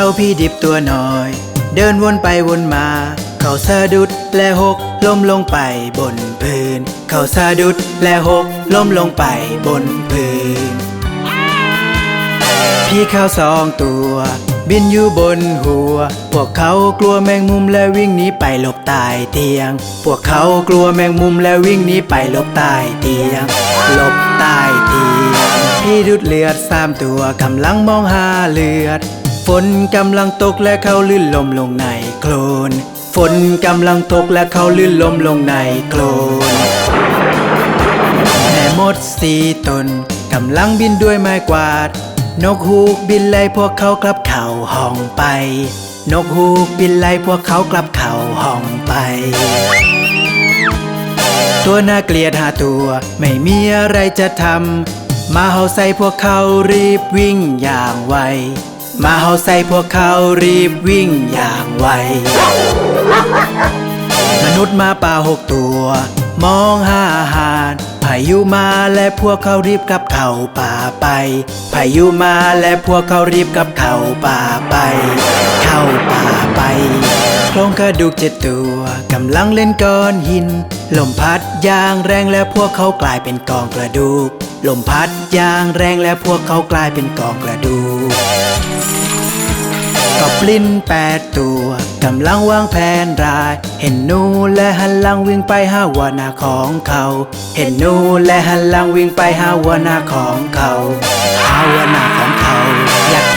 จ้าพี่ดิบตัวน้อย เดินวนไปวนมา เขาสะดุดและหกล้มลงไปบนพื้น เขาสะดุดและหกล้มลงไปบนพื้น พี่ข้าวสองตัว บินอยู่บนหัว พวกเขากลัวแมงมุมและวิ่งหนีไปหลบใต้เตียง พวกเขากลัวแมงมุมและวิ่งหนีไปหลบใต้เตียง หลบใต้เตียง พี่ดุดเลือดสามตัวกำลังมองหาเลือด ฝนกำลังตกและเขาลื่นลมลงในโคลน ฝนกำลังตกและเขาลื่นลมลงในโคลน แม่มดสีตนกำลังบินด้วยไม้กวาด นกฮูกบินไล่พวกเขากลับเข่าห้องไป นกฮูกบินไล่พวกเขากลับเข่าห้องไป ตัวน่าเกลียดหาตัวไม่มีอะไรจะทำมาเห่าใส่พวกเขารีบวิ่งอย่างไว มาเห่าใส่พวกเขารีบวิ่งอย่างไว มนุษย์มาป่าหกตัว มองหาอาหารพายุมาและพวกเขารีบกลับเข้าป่าไปพายุมาและพวกเขารีบกลับเข้าป่าไป เข้าป่าไปโครงกระดูกเจ็ดตัวกำลังเล่นก้อนหิน ลมพัดยางแรงและพวกเขากลายเป็นกองกระดูก ลมพัดยางแรงและพวกเขากลายเป็นกองกระดูกกอบลิ้นแปดตัวกำลังวางแผนร้าย เห็นหนูและหันหลังวิ่งไปหาวนาของเขา เห็นหนูและหันหลังวิ่งไปหาวนาของเขาหาวนาของ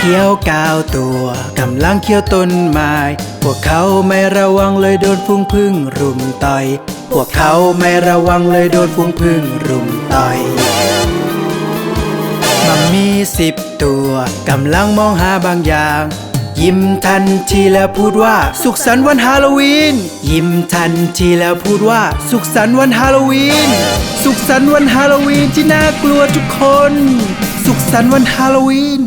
เขี้ยวกาวตัวกำลังเคี้ยวต้นไม้ พวกเขาไม่ระวังเลยโดนฟุ้งพึ่งรุมต่อย พวกเขาไม่ระวังเลยโดนฟุ้งพึ่งรุมต่อยมัมมีสิบตัวกำลังมองหาบางอย่าง ยิ้มทันทีแล้วพูดว่า สุขสันต์วันฮาโลวีน ยิ้มทันทีแล้วพูดว่า สุขสันต์วันฮาโลวีน สุขสันต์วันฮาโลวีนที่น่ากลัวทุกคน สุขสันต์วันฮาโลวีน